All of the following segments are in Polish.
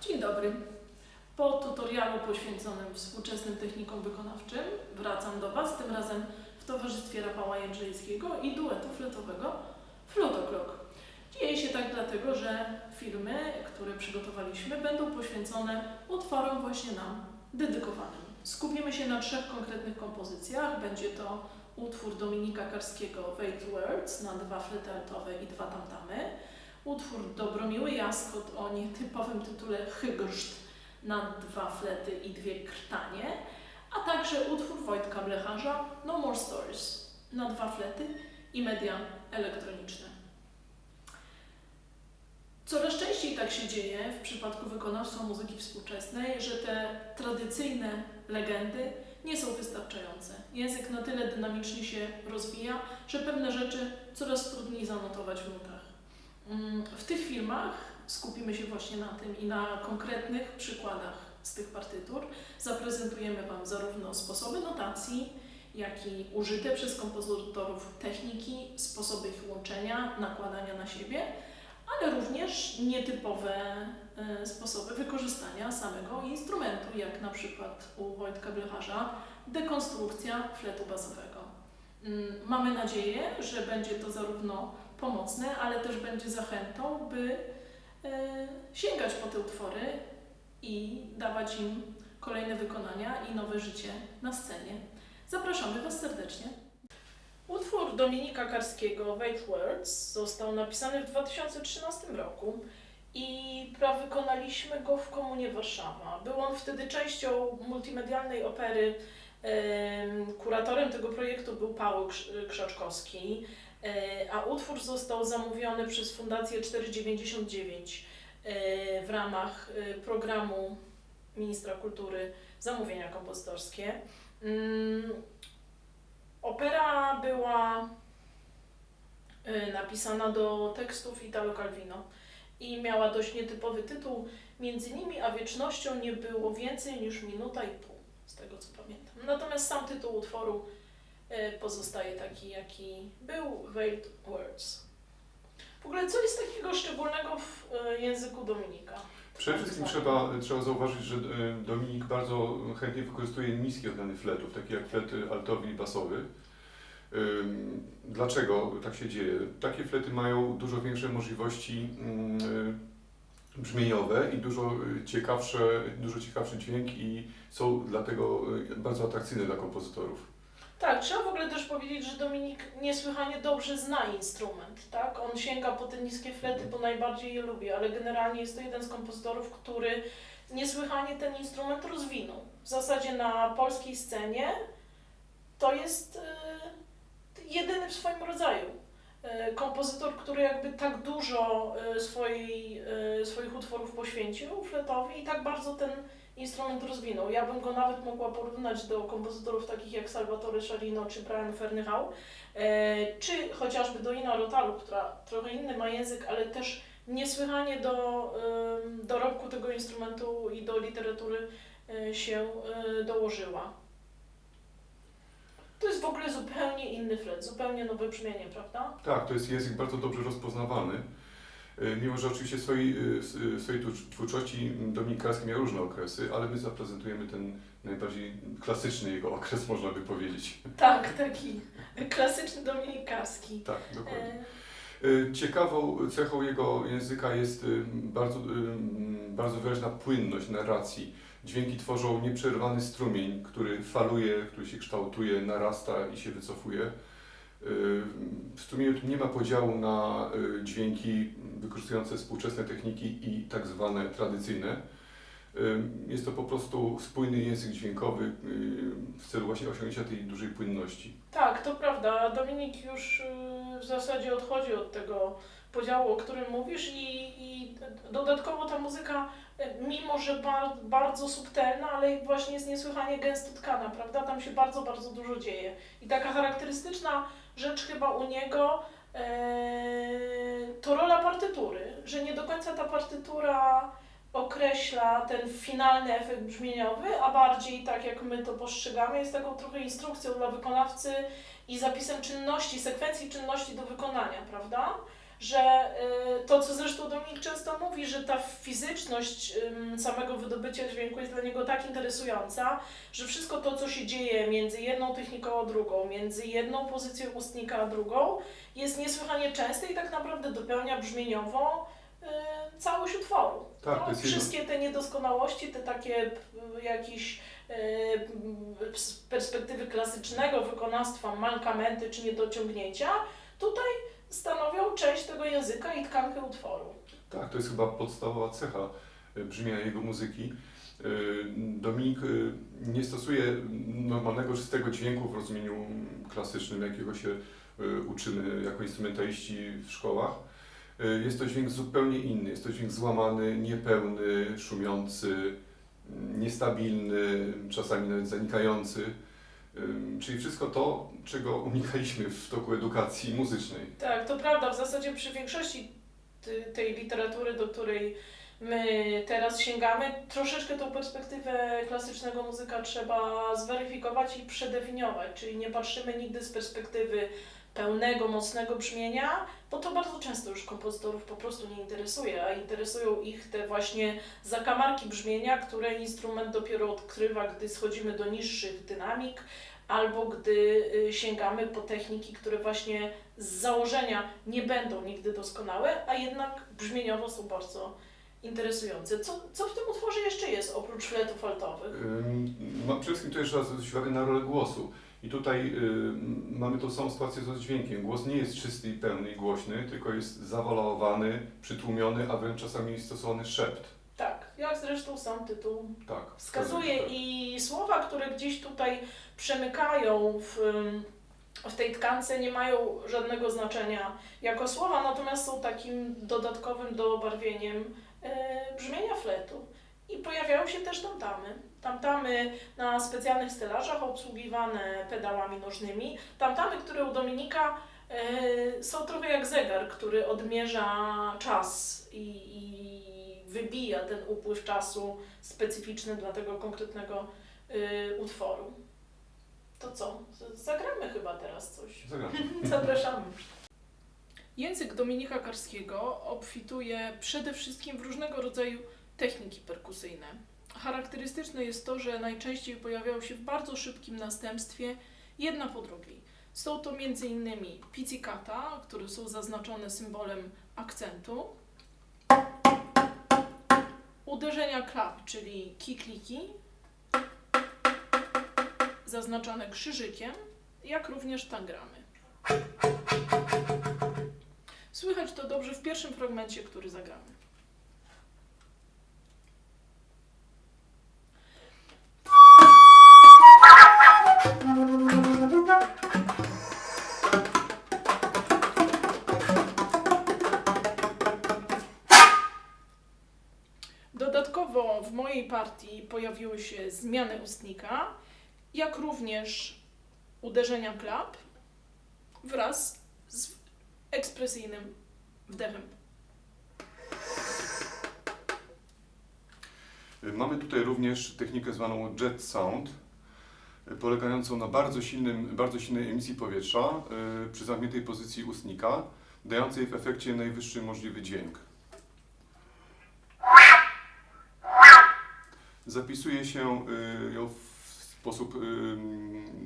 Dzień dobry. Po tutorialu poświęconym współczesnym technikom wykonawczym wracam do Was, tym razem w towarzystwie Rafała Jędrzejskiego i duetu fletowego Flutoklok. Dzieje się tak dlatego, że filmy, które przygotowaliśmy, będą poświęcone utworom właśnie nam dedykowanym. Skupimy się na trzech konkretnych kompozycjach. Będzie to utwór Dominika Karskiego Wait Words na dwa flety altowe i dwa tamtamy. Utwór Dobromiły Jaskot o nietypowym tytule Hygrzt na dwa flety i dwie krtanie, a także utwór Wojtka Blecharza No More Stories na dwa flety i media elektroniczne. Coraz częściej tak się dzieje w przypadku wykonawstwa muzyki współczesnej, że te tradycyjne legendy nie są wystarczające. Język na tyle dynamicznie się rozwija, że pewne rzeczy coraz trudniej zanotować w nutach. Mm, W tych filmach skupimy się właśnie na tym i na konkretnych przykładach z tych partytur. Zaprezentujemy Wam zarówno sposoby notacji, jak i użyte przez kompozytorów techniki, sposoby ich łączenia, nakładania na siebie, ale również nietypowe e, sposoby wykorzystania samego instrumentu, jak na przykład u Wojtka Blecharza dekonstrukcja fletu basowego. Mm, Mamy nadzieję, że będzie to zarówno pomocne, ale też będzie zachętą, by e, sięgać po te utwory i dawać im kolejne wykonania i nowe życie na scenie. Zapraszamy Was serdecznie. Utwór Dominika Karskiego Wait Words został napisany w 2013 roku i wykonaliśmy go w Komunie Warszawa. Był on wtedy częścią multimedialnej opery. Em, Kuratorem tego projektu był Paweł Krz- Krzaczkowski, a utwór został zamówiony przez Fundację 499 e, w ramach e, programu Ministra Kultury Zamówienia Kompozytorskie. Mm, Opera była e, napisana do tekstów Italo Calvino i miała dość nietypowy tytuł. Między nimi a wiecznością nie było więcej niż minuta i pół, z tego co pamiętam. Natomiast sam tytuł utworu e, pozostaje taki, jaki był, Veiled Words. W ogóle co jest takiego szczególnego w e, języku Dominika? Przede wszystkim trzeba, trzeba zauważyć, że e, Dominik bardzo chętnie wykorzystuje niskie odmiany fletów, takie jak flety altowy i basowy. Dlaczego tak się dzieje? Takie flety mają dużo większe możliwości y, brzmieniowe i dużo ciekawsze, dużo ciekawszy dźwięk i są dlatego bardzo atrakcyjne dla kompozytorów. Tak, trzeba w ogóle też powiedzieć, że Dominik niesłychanie dobrze zna instrument, tak? On sięga po te niskie flety, bo najbardziej je lubi, ale generalnie jest to jeden z kompozytorów, który niesłychanie ten instrument rozwinął. W zasadzie na polskiej scenie to jest e, jedyny w swoim rodzaju. E, kompozytor, który jakby tak dużo e, swojej, swoich utworów poświęcił fletowi i tak bardzo ten instrument rozwinął. Ja bym go nawet mogła porównać do kompozytorów takich jak Salvatore Sciarino czy Brian Fernihau, e, czy chociażby do Ina Rotalu, która trochę inny ma język, ale też niesłychanie do dorobku tego instrumentu i do literatury e, się e, dołożyła. To jest w ogóle zupełnie inny flet, zupełnie nowe brzmienie, prawda? Tak, to jest język bardzo dobrze rozpoznawany. Y, Mimo, że oczywiście w swojej, y, s- y, swojej twórczości Dominik Karski miał różne okresy, ale my zaprezentujemy ten najbardziej klasyczny jego okres, można by powiedzieć. Tak, taki klasyczny dominikarski. Tak, dokładnie. E, Ciekawą cechą jego języka jest bardzo, bardzo wyraźna płynność narracji. Dźwięki tworzą nieprzerwany strumień, który faluje, który się kształtuje, narasta i się wycofuje. Y, W strumieniu tym nie ma podziału na y, dźwięki wykorzystujące współczesne techniki i tak zwane tradycyjne. Y, Jest to po prostu spójny język dźwiękowy w celu właśnie osiągnięcia tej dużej płynności. Tak, to prawda. Dominik już w zasadzie odchodzi od tego podziału, o którym mówisz i, i dodatkowo ta muzyka, y, mimo że bar, bardzo subtelna, ale właśnie jest niesłychanie gęsto tkana, prawda? Tam się bardzo, bardzo dużo dzieje. I taka charakterystyczna rzecz chyba u niego e, to rola partytury, że nie do końca ta partytura określa ten finalny efekt brzmieniowy, a bardziej tak jak my to postrzegamy, jest taką trochę instrukcją dla wykonawcy i zapisem czynności, sekwencji czynności do wykonania, prawda? Że y, to, co zresztą Dominik często mówi, że ta fizyczność samego wydobycia dźwięku jest dla niego tak interesująca, że wszystko to, co się dzieje między jedną techniką a drugą, między jedną pozycją ustnika a drugą, jest niesłychanie częste i tak naprawdę dopełnia brzmieniowo y, całość utworu. Tak, no, wszystkie te niedoskonałości, te takie p- jakieś z perspektywy klasycznego wykonawstwa mankamenty czy niedociągnięcia, tutaj stanowią część tego języka i tkankę utworu. Tak, to jest chyba podstawowa cecha y, brzmienia jego muzyki. Y, Dominik y, nie stosuje normalnego, czystego dźwięku w rozumieniu klasycznym, jakiego się uczymy jako instrumentaliści w szkołach. Jest to dźwięk zupełnie inny. Jest to dźwięk złamany, niepełny, szumiący, niestabilny, czasami nawet zanikający. Czyli wszystko to, czego unikaliśmy w toku edukacji muzycznej. Tak, to prawda. W zasadzie przy większości tej literatury, do której my teraz sięgamy, troszeczkę tą perspektywę klasycznego muzyka trzeba zweryfikować i przedefiniować, czyli nie patrzymy nigdy z perspektywy pełnego, mocnego brzmienia, bo to bardzo często już kompozytorów po prostu nie interesuje, a interesują ich te właśnie zakamarki brzmienia, które instrument dopiero odkrywa, gdy schodzimy do niższych dynamik, albo gdy y, sięgamy po techniki, które właśnie z założenia nie będą nigdy doskonałe, a jednak brzmieniowo są bardzo interesujące. Co, co w tym utworze jeszcze jest oprócz fletów altowych? Ym, ma- Przede wszystkim to jeszcze raz uwagę na rolę głosu. I tutaj ym, mamy tą samą sytuację z dźwiękiem. Głos nie jest czysty i pełny i głośny, tylko jest zawalowany, przytłumiony, a wręcz czasami stosowany szept. Tak, jak zresztą sam tytuł Tak. wskazuje tak. i słowa, które gdzieś tutaj przemykają w, w tej tkance nie mają żadnego znaczenia jako słowa, natomiast są takim dodatkowym dobarwieniem e, brzmienia fletu. I pojawiają się też tamtamy. Tamtamy na specjalnych stelażach obsługiwane pedałami nożnymi. Tamtamy, które u Dominika e, są trochę jak zegar, który odmierza czas i, i wybija ten upływ czasu specyficzny dla tego konkretnego y, utworu. To co? Zagramy chyba teraz coś. Zagramy. Zapraszamy. Język Dominika Karskiego obfituje przede wszystkim w różnego rodzaju techniki perkusyjne. Charakterystyczne jest to, że najczęściej pojawiają się w bardzo szybkim następstwie, jedna po drugiej. Są to m.in. pizzicata, które są zaznaczone symbolem akcentu, uderzenia klap, czyli kikliki, zaznaczone krzyżykiem, jak również tangramy. Słychać to dobrze w pierwszym fragmencie, który zagramy. Zmiany ustnika, jak również uderzenia klap wraz z ekspresyjnym wdechem. Mamy tutaj również technikę zwaną jet sound, polegającą na bardzo, silnym, bardzo silnej emisji powietrza y, przy zamkniętej pozycji ustnika, dającej w efekcie najwyższy możliwy dźwięk. Zapisuje się y, ją w sposób y,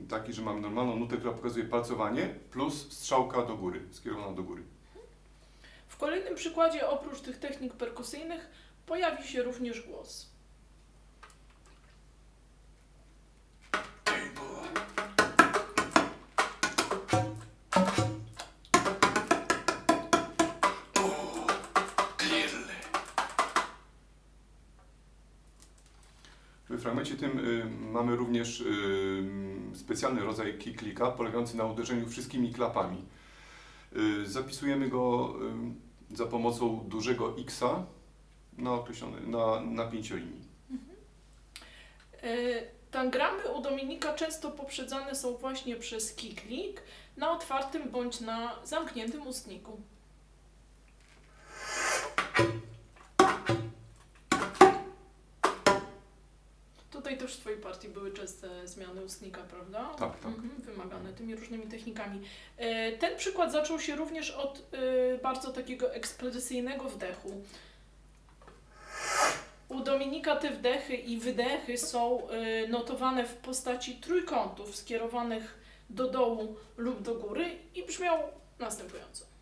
taki, że mamy normalną nutę, która pokazuje palcowanie, plus strzałka do góry, skierowana do góry. W kolejnym przykładzie oprócz tych technik perkusyjnych pojawi się również głos. Tym y, mamy również y, specjalny rodzaj kiklika polegający na uderzeniu wszystkimi klapami. Y, zapisujemy go za pomocą dużego X na określone na napięcie linii. E, Tangramy u Dominika często poprzedzane są właśnie przez kiklik na otwartym bądź na zamkniętym ustniku. Tutaj też w Twojej partii były częste zmiany ustnika, prawda? Tak, tak. Mhm, wymagane tymi różnymi technikami. E, Ten przykład zaczął się również od e, bardzo takiego ekspresyjnego wdechu. U Dominika te wdechy i wydechy są e, notowane w postaci trójkątów skierowanych do dołu lub do góry i brzmią następująco.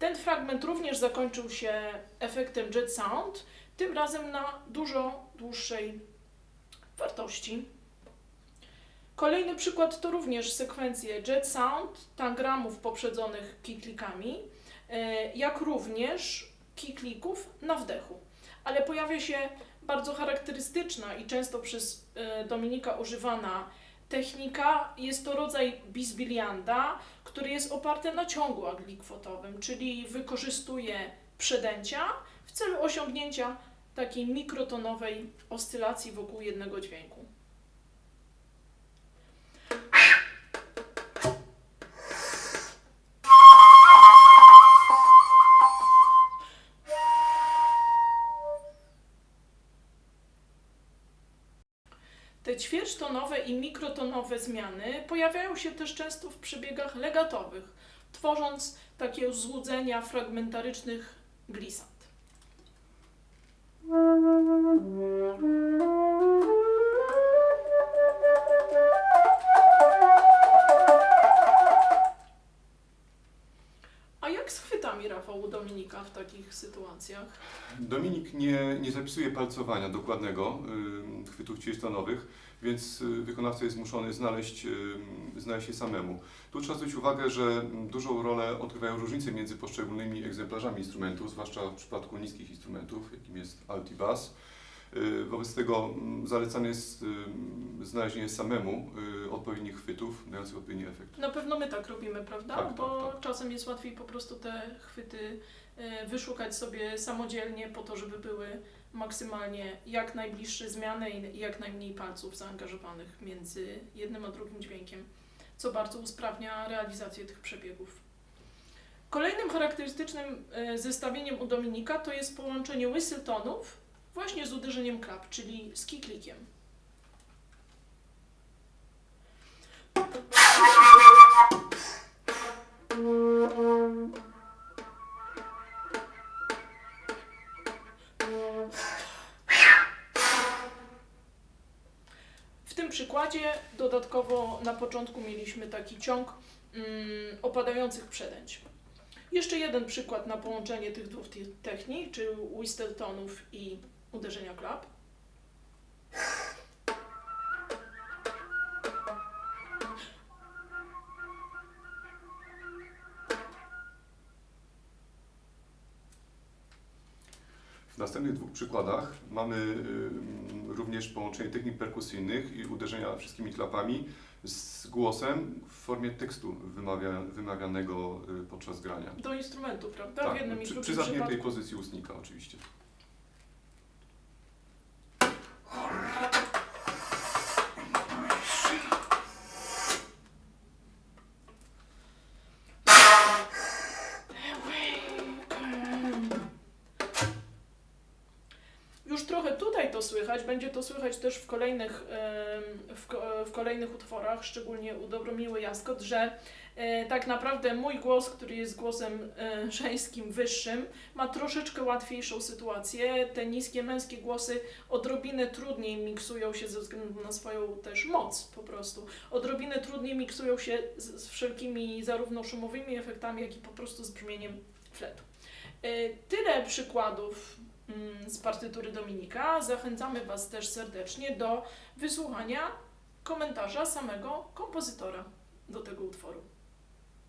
Ten fragment również zakończył się efektem jet sound, tym razem na dużo dłuższej wartości. Kolejny przykład to również sekwencje jet sound, tangramów poprzedzonych kiklikami, e, jak również kiklików na wdechu. Ale pojawia się bardzo charakterystyczna i często przez e, Dominika używana technika. Jest to rodzaj bisbilianda, który jest oparty na ciągu aglikwotowym, czyli wykorzystuje przedęcia w celu osiągnięcia takiej mikrotonowej oscylacji wokół jednego dźwięku. Te ćwierćtonowe i mikrotonowe zmiany pojawiają się też często w przebiegach legatowych, tworząc takie złudzenia fragmentarycznych glissant. Chwytami, Rafał, u Dominika w takich sytuacjach? Dominik nie, nie zapisuje palcowania dokładnego y, chwytów ćwierćtonowych, więc wykonawca jest zmuszony znaleźć, y, znaleźć samemu. Tu trzeba zwrócić uwagę, że dużą rolę odgrywają różnice między poszczególnymi egzemplarzami instrumentów, zwłaszcza w przypadku niskich instrumentów, jakim jest alt i bas. Y, Wobec tego mm, zalecane jest y, znalezienie samemu y, odpowiednich chwytów, dających odpowiedni efekt. Na pewno my tak robimy, prawda? Tak, tak, Bo tak. czasem jest łatwiej po prostu te chwyty wyszukać sobie samodzielnie po to, żeby były maksymalnie jak najbliższe zmiany i jak najmniej palców zaangażowanych między jednym a drugim dźwiękiem, co bardzo usprawnia realizację tych przebiegów. Kolejnym charakterystycznym zestawieniem u Dominika to jest połączenie whistletonów właśnie z uderzeniem klap, czyli z kiklikiem. W tym przykładzie dodatkowo na początku mieliśmy taki ciąg mm, opadających przedęć. Jeszcze jeden przykład na połączenie tych dwóch te- technik, czyli Whistletonów i uderzenia klap. W następnych dwóch przykładach mamy y, również połączenie technik perkusyjnych i uderzenia wszystkimi klapami z głosem w formie tekstu wymawia, wymawianego y, podczas grania. Do instrumentu, prawda? w jednym i przy, drugim przy zamkniętej przypadku. pozycji ustnika oczywiście. Słychać, będzie to słychać też w kolejnych, w, w kolejnych utworach, szczególnie u Dobromiły Jaskot, że e, tak naprawdę mój głos, który jest głosem e, żeńskim, wyższym, ma troszeczkę łatwiejszą sytuację. Te niskie męskie głosy odrobinę trudniej miksują się ze względu na swoją też moc po prostu. Odrobinę trudniej miksują się z, z wszelkimi zarówno szumowymi efektami, jak i po prostu z brzmieniem fletu. E, Tyle przykładów z partytury Dominika. Zachęcamy Was też serdecznie do wysłuchania komentarza samego kompozytora do tego utworu.